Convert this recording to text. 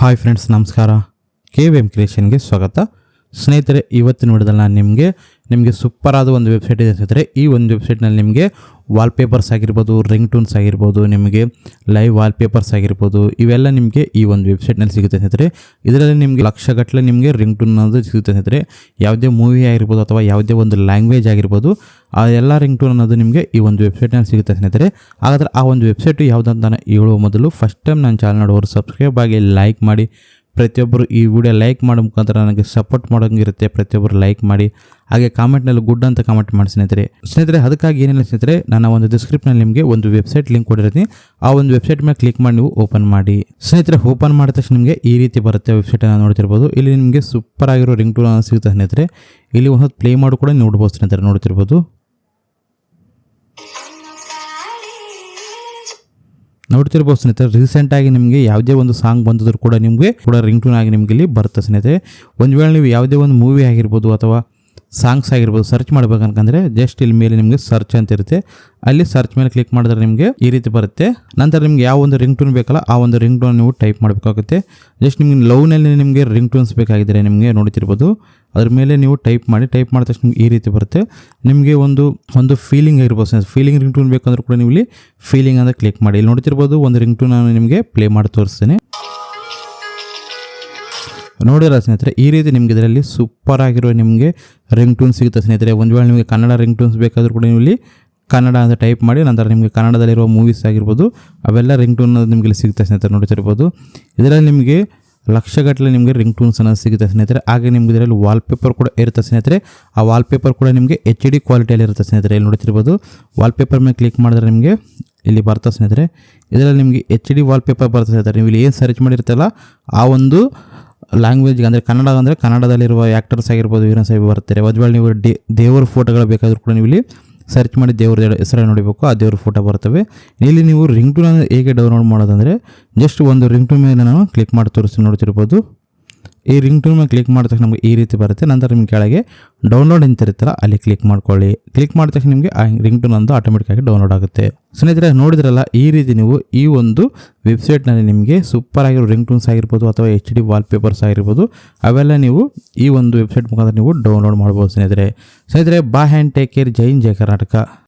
Hi friends ನಮಸ್ಕಾರ. K V M ಕ್ರಿಯೇಷನ್ಗೆ ಸ್ವಾಗತ. ಸ್ನೇಹಿತರೆ ಇವತ್ತಿನ ವಿಡಿಯೋದಲ್ಲಿ ನಾನು ನಿಮಗೆ ನಿಮಗೆ ಸೂಪರ್ ಆದ ಒಂದು ವೆಬ್ಸೈಟ್ ಇದೆ ಸ್ನೇಹಿತರೆ, ಈ ಒಂದು ವೆಬ್ಸೈಟ್ನಲ್ಲಿ ನಿಮಗೆ ವಾಲ್ಪೇಪರ್ಸ್ ಆಗಿರ್ಬೋದು ರಿಂಗ್ ಟೂನ್ಸ್ ಆಗಿರ್ಬೋದು, ನಿಮಗೆ ಲೈವ್ ವಾಲ್ಪೇಪರ್ಸ್ ಆಗಿರ್ಬೋದು, ಇವೆಲ್ಲ ನಿಮಗೆ ಈ ಒಂದು ವೆಬ್ಸೈಟ್ನಲ್ಲಿ ಸಿಗುತ್ತೆ ಸ್ನೇಹಿತರೆ. ಇದರಲ್ಲಿ ನಿಮಗೆ ಲಕ್ಷಗಟ್ಟಲೆ ನಿಮಗೆ ರಿಂಗ್ ಟೂನ್ ಅನ್ನೋದು ಸಿಗುತ್ತೆ ಸ್ನೇಹಿತರೆ. ಯಾವುದೇ ಮೂವಿ ಆಗಿರ್ಬೋದು ಅಥವಾ ಯಾವುದೇ ಒಂದು ಲ್ಯಾಂಗ್ವೇಜ್ ಆಗಿರ್ಬೋದು, ಆ ಎಲ್ಲ ರಿಂಗ್ ಟೂನ್ ಅನ್ನೋದು ನಿಮಗೆ ಈ ಒಂದು ವೆಬ್ಸೈಟ್ನಲ್ಲಿ ಸಿಗುತ್ತೆ ಸ್ನೇಹಿತರೆ. ಹಾಗಾದರೆ ಆ ಒಂದು ವೆಬ್ಸೈಟು ಯಾವುದಂತ ನಾನು ಹೇಳುವ ಮೊದಲು ಫಸ್ಟ್ ಟೈಮ್ ನನ್ನ ಚಾನಲ್ ನೋಡೋರು ಸಬ್ಸ್ಕ್ರೈಬ್ ಆಗಿ ಲೈಕ್ ಮಾಡಿ ಪ್ರತಿಯೊಬ್ಬರು ಈ ವಿಡಿಯೋ ಲೈಕ್ ಮಾಡೋ ಮುಖಾಂತರ ನನಗೆ ಸಪೋರ್ಟ್ ಮಾಡೋಂಗಿರುತ್ತೆ. ಪ್ರತಿಯೊಬ್ಬರು ಲೈಕ್ ಮಾಡಿ, ಹಾಗೆ ಕಾಮೆಂಟ್ನಲ್ಲಿ ಗುಡ್ ಅಂತ ಕಾಮೆಂಟ್ ಮಾಡಿ ಸ್ನೇಹಿತರೆ. ಸ್ನೇಹಿತರೆ, ಅದಕ್ಕಾಗಿ ಏನಿಲ್ಲ ಸ್ನೇಹಿತರೆ ನಾನು ಒಂದು ಡಿಸ್ಕ್ರಿಪ್ಷನಲ್ಲಿ ನಿಮಗೆ ಒಂದು ವೆಬ್ಸೈಟ್ ಲಿಂಕ್ ಕೊಟ್ಟಿರ್ತೀನಿ. ಆ ಒಂದು ವೆಬ್ಸೈಟ್ ಮೇಲೆ ಕ್ಲಿಕ್ ಮಾಡಿ, ನೀವು ಓಪನ್ ಮಾಡಿ. ಸ್ನೇಹಿತರೆ ಓಪನ್ ಮಾಡಿದ ತಕ್ಷಣ ನಿಮಗೆ ಈ ರೀತಿ ಬರುತ್ತೆ ವೆಬ್ಸೈಟನ್ನು ನೋಡ್ತಿರ್ಬೋದು. ಇಲ್ಲಿ ನಿಮಗೆ ಸೂಪರ್ ಆಗಿರೋ ರಿಂಗ್ ಟೂ ಸಿಗುತ್ತೆ ಸ್ನೇಹಿತರೆ. ಇಲ್ಲಿ ಒಂದು ಪ್ಲೇ ಮಾಡಿ ಕೂಡ ನೋಡ್ಬೋದು ಸ್ನೇಹಿತರೆ, ನೋಡ್ತಿರ್ಬೋದು. ನೋಡ್ತಿರ್ಬೋದು ಸ್ನೇಹಿತರೆ ರೀಸೆಂಟ್ ಆಗಿ ನಿಮಗೆ ಯಾವುದೇ ಒಂದು ಸಾಂಗ್ ಬಂದಿದ್ರು ಕೂಡ ನಿಮಗೆ ಕೂಡ ರಿಂಗ್ ಟೂನ್ ಆಗಿ ನಿಮಗೆ ಇಲ್ಲಿ ಬರುತ್ತೆ ಸ್ನೇಹಿತರೆ. ಒಂದು ವೇಳೆ ನೀವು ಯಾವುದೇ ಒಂದು ಮೂವಿ ಆಗಿರ್ಬೋದು ಅಥವಾ ಸಾಂಗ್ಸ್ ಆಗಿರ್ಬೋದು ಸರ್ಚ್ ಮಾಡ್ಬೇಕಂತಂದ್ರೆ ಜಸ್ಟ್ ಇಲ್ಲಿ ಮೇಲೆ ನಿಮಗೆ ಸರ್ಚ್ ಅಂತ ಇರುತ್ತೆ. ಅಲ್ಲಿ ಸರ್ಚ್ ಮೇಲೆ ಕ್ಲಿಕ್ ಮಾಡಿದ್ರೆ ನಿಮಗೆ ಈ ರೀತಿ ಬರುತ್ತೆ. ನಂತರ ನಿಮ್ಗೆ ಯಾವ ಒಂದು ರಿಂಗ್ ಟೂನ್ ಬೇಕಲ್ಲ ಆ ಒಂದು ರಿಂಗ್ ಟೂನ್ ನೀವು ಟೈಪ್ ಮಾಡಬೇಕಾಗುತ್ತೆ. ಜಸ್ಟ್ ನಿಮ್ಗೆ ಲವ್ನಲ್ಲಿ ನಿಮಗೆ ರಿಂಗ್ ಟೂನ್ಸ್ ಬೇಕಾಗಿದ್ರೆ ನಿಮಗೆ ನೋಡ್ತಿರ್ಬೋದು. ಅದ್ರ ಮೇಲೆ ನೀವು ಟೈಪ್ ಮಾಡಿ ಟೈಪ್ ಮಾಡಿದ ತಕ್ಷಣ ಈ ರೀತಿ ಬರುತ್ತೆ. ನಿಮಗೆ ಒಂದು ಒಂದು ಫೀಲಿಂಗ್ ಆಗಿರ್ಬೋದು ಫೀಲಿಂಗ್ ರಿಂಗ್ ಟೂನ್ ಬೇಕಂದ್ರೆ ಕೂಡ ನೀವು ಇಲ್ಲಿ ಫೀಲಿಂಗ್ ಅಂತ ಕ್ಲಿಕ್ ಮಾಡಿ. ಇಲ್ಲಿ ನೋಡ್ತಿರ್ಬೋದು, ಒಂದು ರಿಂಗ್ ಟೂನ್ ನಾನು ನಿಮಗೆ ಪ್ಲೇ ಮಾಡಿ ತೋರಿಸ್ತೀನಿ. ನೋಡಿರ ಸ್ನೇಹಿತರೆ, ಈ ರೀತಿ ನಿಮ್ಗೆ ಇದರಲ್ಲಿ ಸೂಪರ್ ಆಗಿರೋ ನಿಮಗೆ ರಿಂಗ್ ಟೂನ್ ಸಿಗುತ್ತೆ ಸ್ನೇಹಿತರೆ. ಒಂದು ವೇಳೆ ನಿಮಗೆ ಕನ್ನಡ ರಿಂಗ್ ಟೂನ್ಸ್ ಬೇಕಾದರೂ ಕೂಡ ನೀವು ಇಲ್ಲಿ ಕನ್ನಡ ಅಂತ ಟೈಪ್ ಮಾಡಿ, ನಂತರ ನಿಮಗೆ ಕನ್ನಡದಲ್ಲಿರುವ ಮೂವೀಸ್ ಆಗಿರ್ಬೋದು, ಅವೆಲ್ಲ ರಿಂಗ್ ಟೂನ್ ನಿಮಗೆ ಇಲ್ಲಿ ಸಿಗುತ್ತೆ ಸ್ನೇಹಿತರೆ ನೋಡ್ತಿರ್ಬೋದು ಇದರಲ್ಲಿ ನಿಮಗೆ ಲಕ್ಷಗಟ್ಟಲೆ ನಿಮಗೆ ರಿಂಗ್ ಟೂನ್ಸ್ ಅನ್ನೋದು ಸಿಗುತ್ತೆ ಸ್ನೇಹಿತರೆ. ಹಾಗೆ ನಿಮ್ಗೆ ಇದರಲ್ಲಿ ವಾಲ್ಪೇಪರ್ ಕೂಡ ಇರುತ್ತೆ ಸ್ನೇಹಿತರೆ. ಆ ವಾಲ್ಪೇಪರ್ ಕೂಡ ನಿಮಗೆ ಎಚ್ ಡಿ ಕ್ವಾಲಿಟಿಯಲ್ಲಿ ಇರುತ್ತೆ ಸ್ನೇಹಿತರೆ, ಇಲ್ಲಿ ನೋಡ್ತಿರ್ಬೋದು ವಾಲ್ಪೇಪರ್ ಮೇಲೆ ಕ್ಲಿಕ್ ಮಾಡಿದ್ರೆ ನಿಮಗೆ ಇಲ್ಲಿ ಬರ್ತಾ ಸ್ನೇಹಿತರೆ. ಇದರಲ್ಲಿ ನಿಮಗೆ ಎಚ್ ಡಿ ವಾಲ್ಪೇಪರ್ ಬರ್ತದೆ ಸ್ನೇಹಿತರೆ. ನೀವು ಇಲ್ಲಿ ಏನು ಸರ್ಚ್ ಮಾಡಿರ್ತಲ್ಲ ಆ ಒಂದು ಲ್ಯಾಂಗ್ವೇಜ್ಗೆ ಅಂದರೆ ಕನ್ನಡ ಅಂದರೆ ಕನ್ನಡದಲ್ಲಿರುವ ಆ್ಯಕ್ಟರ್ಸ್ ಆಗಿರ್ಬೋದು, ವೀರನ್ ಸಾಹೇಬ್ ಬರ್ತಾರೆ. ಒಂದು ನೀವು ಡಿ ದೇವರ ಫೋಟೋಗಳು ಬೇಕಾದರೂ ಕೂಡ ನೀವು ಇಲ್ಲಿ ಸರ್ಚ್ ಮಾಡಿ ದೇವ್ರ ಹೆಸರು ನೋಡಬೇಕು, ಆ ದೇವ್ರ ಫೋಟೋ ಬರ್ತವೆ. ಇಲ್ಲಿ ನೀವು ರಿಂಗ್ ಟೂನ ಹೇಗೆ ಡೌನ್ಲೋಡ್ ಮಾಡೋದಂದರೆ ಜಸ್ಟ್ ಒಂದು ರಿಂಗ್ ಟೂ ಮೇಲೆ ನಾನು ಕ್ಲಿಕ್ ಮಾಡಿ ತೋರಿಸಿ ನೋಡ್ತಿರ್ಬೋದು. ಈ ರಿಂಗ್ ಟೂನ್ ಮೇಲೆ ಕ್ಲಿಕ್ ಮಾಡಿದ ತಕ್ಷಣ ನಮಗೆ ಈ ರೀತಿ ಬರುತ್ತೆ. ನಂತರ ನಿಮ್ಗೆ ಕೆಳಗೆ ಡೌನ್ಲೋಡ್ ಅಂತ ಇರುತ್ತಲ್ಲ, ಅಲ್ಲಿ ಕ್ಲಿಕ್ ಮಾಡ್ಕೊಳ್ಳಿ. ಕ್ಲಿಕ್ ಮಾಡಿದ ತಕ್ಷಣ ನಿಮಗೆ ಆ ರಿಂಗ್ ಟೂನ್ ಒಂದು ಆಟೋಮೆಟಿಕ್ ಆಗಿ ಡೌನ್ಲೋಡ್ ಆಗುತ್ತೆ. ಸ್ನೇಹಿತರೆ, ನೋಡಿದ್ರಲ್ಲ, ಈ ರೀತಿ ನೀವು ಈ ಒಂದು ವೆಬ್ಸೈಟ್ನಲ್ಲಿ ನಿಮಗೆ ಸೂಪರ್ ಆಗಿರೋ ರಿಂಗ್ ಟೂನ್ಸ್ ಆಗಿರ್ಬೋದು ಅಥವಾ ಎಚ್ ಡಿ ವಾಲ್ಪೇಪರ್ಸ್ ಆಗಿರ್ಬೋದು, ಅವೆಲ್ಲ ನೀವು ಈ ಒಂದು ವೆಬ್ಸೈಟ್ ಮುಖಾಂತರ ನೀವು ಡೌನ್ಲೋಡ್ ಮಾಡ್ಬೋದು ಸ್ನೇಹಿತರೆ. ಸ್ನೇಹಿತರೆ ಬಾ ಹ್ಯಾಂಡ್ ಟೇಕ್ ಕೇರ್ ಜೈನ್ ಜಯ ಕರ್ನಾಟಕ.